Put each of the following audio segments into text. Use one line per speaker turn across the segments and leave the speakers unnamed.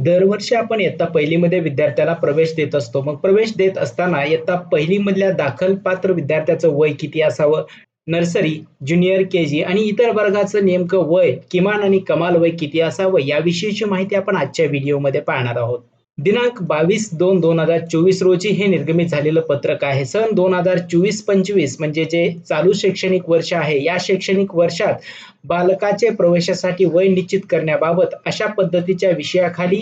दरवर्षी आपण इयत्ता पहिलीमध्ये विद्यार्थ्याला प्रवेश देत असतो. मग प्रवेश देत असताना इयत्ता पहिलीमधल्या दाखलपात्र विद्यार्थ्याचं वय किती असावं? नर्सरी, ज्युनियर केजी आणि इतर वर्गाचं नेमकं वय, किमान आणि कमाल वय किती असावं? याविषयीची माहिती आपण आजच्या व्हिडिओमध्ये पाहणार आहोत. दिनांक बावीस दोन दोन हजार चोवीस रोजी हे निर्गमित झालेलं पत्रक आहे. सन दोन हजार चोवीस पंचवीस म्हणजे जे चालू शैक्षणिक वर्ष आहे, या शैक्षणिक वर्षात बालकाचे प्रवेशासाठी वय निश्चित करण्याबाबत अशा पद्धतीच्या विषयाखाली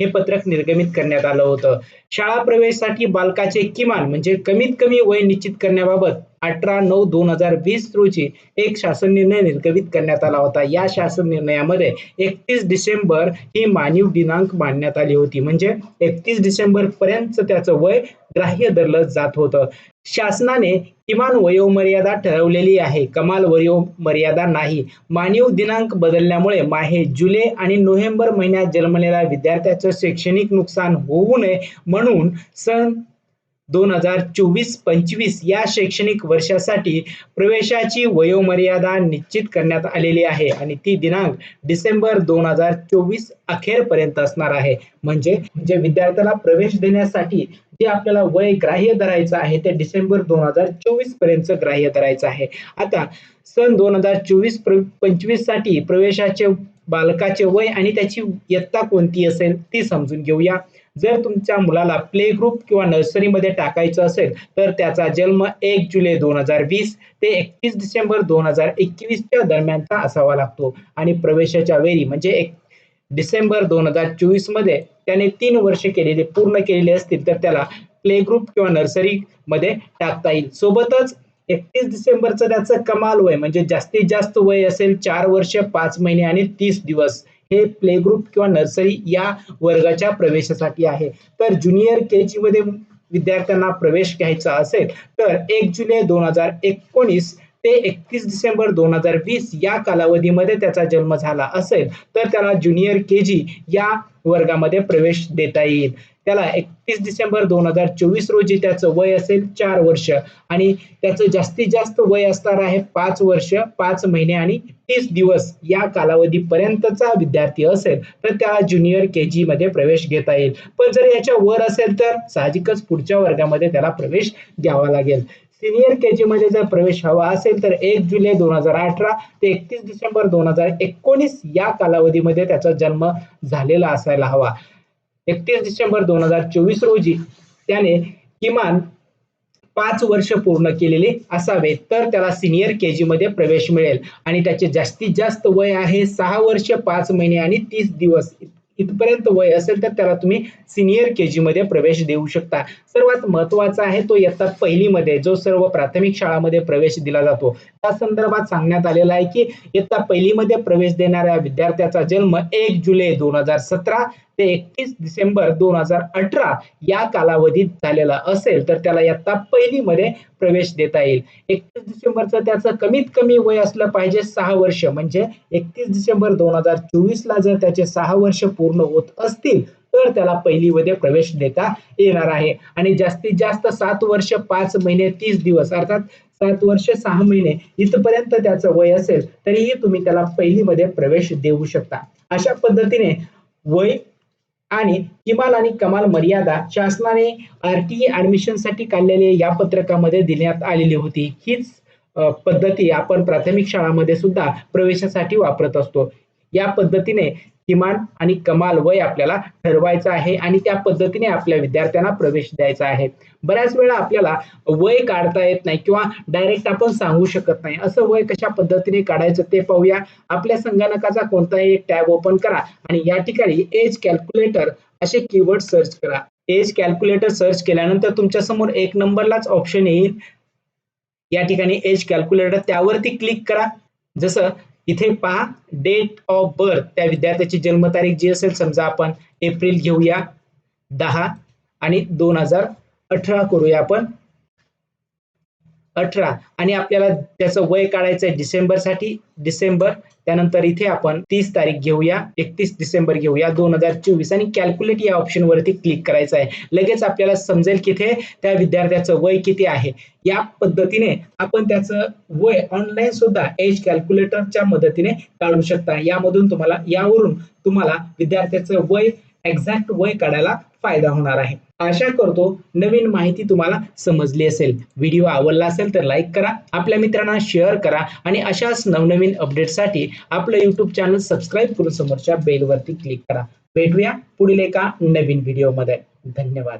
हे पत्रक निर्गमित करण्यात आलं होतं. शाळा प्रवेशासाठी बालकाचे किमान म्हणजे कमीत कमी वय निश्चित करण्याबाबत अठरा नऊ दोन हजार वीस रोजी एक शासन निर्णय निर्गमित करण्यात आला होता. या शासन निर्णयामध्ये एकतीस डिसेंबर ही मानीव दिनांक मानण्यात आली होती. म्हणजे एकतीस डिसेंबर पर्यंत त्याचं वय ग्राह्य धरलं जात होतं. शासनाने किमान वयोमर्यादा ठरवलेली आहे, कमाल वयोमर्यादा नाही. मानीव दिनांक बदलल्यामुळे माहे, जुलै आणि नोव्हेंबर महिन्यात जन्मलेल्या विद्यार्थ्याचं शैक्षणिक नुकसान होऊ नये म्हणून सन दोन हजार चोवीस पंचवीस या शैक्षणिक वर्षासाठी प्रवेशाची वयोमर्यादा निश्चित करण्यात आलेली आहे आणि ती दिनांक डिसेंबर दोन हजार चोवीस अखेरपर्यंत असणार आहे. म्हणजे जे विद्यार्थ्याला प्रवेश देण्यासाठी जे आपल्याला वय ग्राह्य धरायचं आहे ते डिसेंबर दोन हजार चोवीसपर्यंत ग्राह्य धरायचं आहे. आता सन दोन हजार चोवीस पंचवीससाठी प्रवेशाचे बालकाचे वय आणि त्याची इयत्ता कोणती असेल ती समजून घेऊया. जर तुमच्या मुलाला प्ले ग्रुप किंवा नर्सरीमध्ये टाकायचं असेल तर त्याचा जन्म एक जुलै दोन हजार वीस ते एकतीस डिसेंबर दोन हजार एकवीसच्या दरम्यानचा असावा लागतो आणि प्रवेशाच्या वेळी म्हणजे एक डिसेंबर दोन हजार चोवीसमध्ये त्याने तीन वर्ष केलेले पूर्ण केलेले असतील तर त्याला प्ले ग्रुप किंवा नर्सरी मध्ये टाकता येईल. सोबतच एकतीस डिसेंबरचं त्याचं कमाल वय म्हणजे जास्तीत जास्त वय असेल चार वर्ष पाच महिने आणि तीस दिवस हे प्ले ग्रुप किंवा नर्सरी या वर्गाच्या प्रवेशासाठी आहे. तर ज्युनियर के जी मध्ये विद्यार्थ्यांना प्रवेश घ्यायचा असेल तर एक जुलै दोन हजार एकोणीस ते एकतीस डिसेंबर दोन हजार वीस या कालावधीमध्ये त्याचा जन्म झाला असेल तर त्याला ज्युनियर के जी या वर्गामध्ये प्रवेश देता येईल. त्याला एकतीस डिसेंबर दोन हजार चोवीस रोजी त्याचं वय असेल चार वर्ष आणि त्याचं जास्तीत जास्त वय असणार आहे पाच वर्ष पाच महिने आणि तीस दिवस या कालावधीपर्यंतचा विद्यार्थी असेल तर त्याला ज्युनियर के जी मध्ये प्रवेश घेता येईल. पण जर याच्या वर असेल तर साहजिकच पुढच्या वर्गामध्ये त्याला प्रवेश द्यावा लागेल. सिनियर के जी मध्ये जर प्रवेश हवा असेल तर एक जुलै दोन हजार अठरा ते एकतीस डिसेंबर दोन हजार एकोणीस या कालावधीमध्ये त्याचा जन्म झालेला असायला हवा. एकतीस डिसेंबर दोन हजार चोवीस रोजी त्याने किमान पाच वर्ष पूर्ण केलेले असावे तर त्याला सिनियर के जी मध्ये प्रवेश मिळेल आणि त्याचे जास्तीत जास्त वय आहे सहा वर्ष पाच महिने आणि तीस दिवस इथपर्यंत वय असेल तर त्याला तुम्ही सिनियर के जीमध्ये प्रवेश देऊ शकता. सर्वात महत्त्वाचा आहे तो इयत्ता पहिलीमध्ये जो सर्व प्राथमिक शाळामध्ये प्रवेश दिला जातो त्या संदर्भात सांगण्यात आलेला आहे की इयत्ता पहिलीमध्ये प्रवेश देणाऱ्या विद्यार्थ्याचा जन्म एक जुलै दोन हजार सतरा ते एकतीस डिसेंबर दोन हजार अठरा या कालावधीत झालेला असेल तर त्याला इयत्ता पहिलीमध्ये प्रवेश देता येईल. एकतीस डिसेंबरचं त्याचं कमीत कमी वय असलं पाहिजे सहा वर्ष म्हणजे एकतीस डिसेंबर दोन हजार चोवीस ला जर त्याचे सहा वर्ष पूर्ण होत असतील तर त्याला पहिलीमध्ये प्रवेश देता येणार आहे आणि जास्तीत जास्त सात वर्ष पाच महिने तीस दिवस अर्थात सात वर्ष सहा महिने इथपर्यंत त्याचं वय असेल तरीही तुम्ही त्याला पहिलीमध्ये प्रवेश देऊ शकता. अशा पद्धतीने वय आणि किमान आणि कमाल मर्यादा शासनाने आरटीई ऍडमिशनसाठी काढलेले या पत्रकामध्ये देण्यात आलेली होती. हीच पद्धती आपण प्राथमिक शाळांमध्ये सुद्धा प्रवेशासाठी वापरत असतो. या पद्धतीने किमान आणि कमाल वय आपल्याला ठरवायचं आहे आणि त्या पद्धतीने आपल्या विद्यार्थ्यांना प्रवेश द्यायचा आहे. बऱ्याच वेळा आपल्याला वय काढता येत नाही किंवा डायरेक्ट आपण सांगू शकत नाही. असं वय कशा पद्धतीने काढायचं ते पाहूया. आपल्या संगणकाचा कोणताही एक टॅब ओपन करा आणि या ठिकाणी एज कॅल्क्युलेटर असे कीवर्ड सर्च करा. एज कॅल्क्युलेटर सर्च केल्यानंतर तुमच्यासमोर एक नंबरलाच ऑप्शन येईल. या ठिकाणी एज कॅल्क्युलेटर त्यावरती क्लिक करा. जसं इथे पहा डेट ऑफ बर्थ त्या विद्यार्थ्याची जन्मतारीख जी असेल समजा आपण एप्रिल घेऊया दहा आणि दोन हजार अठरा करूया आपण. अठरा. आणि आपल्याला त्याचं वय काढायचं आहे डिसेंबरसाठी. डिसेंबर त्यानंतर इथे आपण तीस तारीख घेऊया. एकतीस डिसेंबर घेऊया दोन हजार चोवीस. आणि कॅल्क्युलेट या ऑप्शनवरती क्लिक करायचं आहे. लगेच आपल्याला समजेल किथे त्या विद्यार्थ्याचं वय किती आहे. या पद्धतीने आपण त्याचं वय ऑनलाईन सुद्धा एज कॅल्क्युलेटरच्या मदतीने काढू शकता. यामधून तुम्हाला यावरून तुम्हाला विद्यार्थ्याचं वय एक्झॅक्ट वय काढायला फायदा होणार आहे. आशा करतो नवीन माहिती तुम्हाला समजली असेल. व्हिडिओ आवडला असेल तर लाईक करा आपल्या मित्रांना शेअर करा आणि अशाच नवनवीन अपडेटसाठी आपलं यूट्यूब चॅनल सबस्क्राईब करून समोरच्या बेलवरती क्लिक करा. भेटूया पुढील एका नवीन व्हिडिओमध्ये धन्यवाद.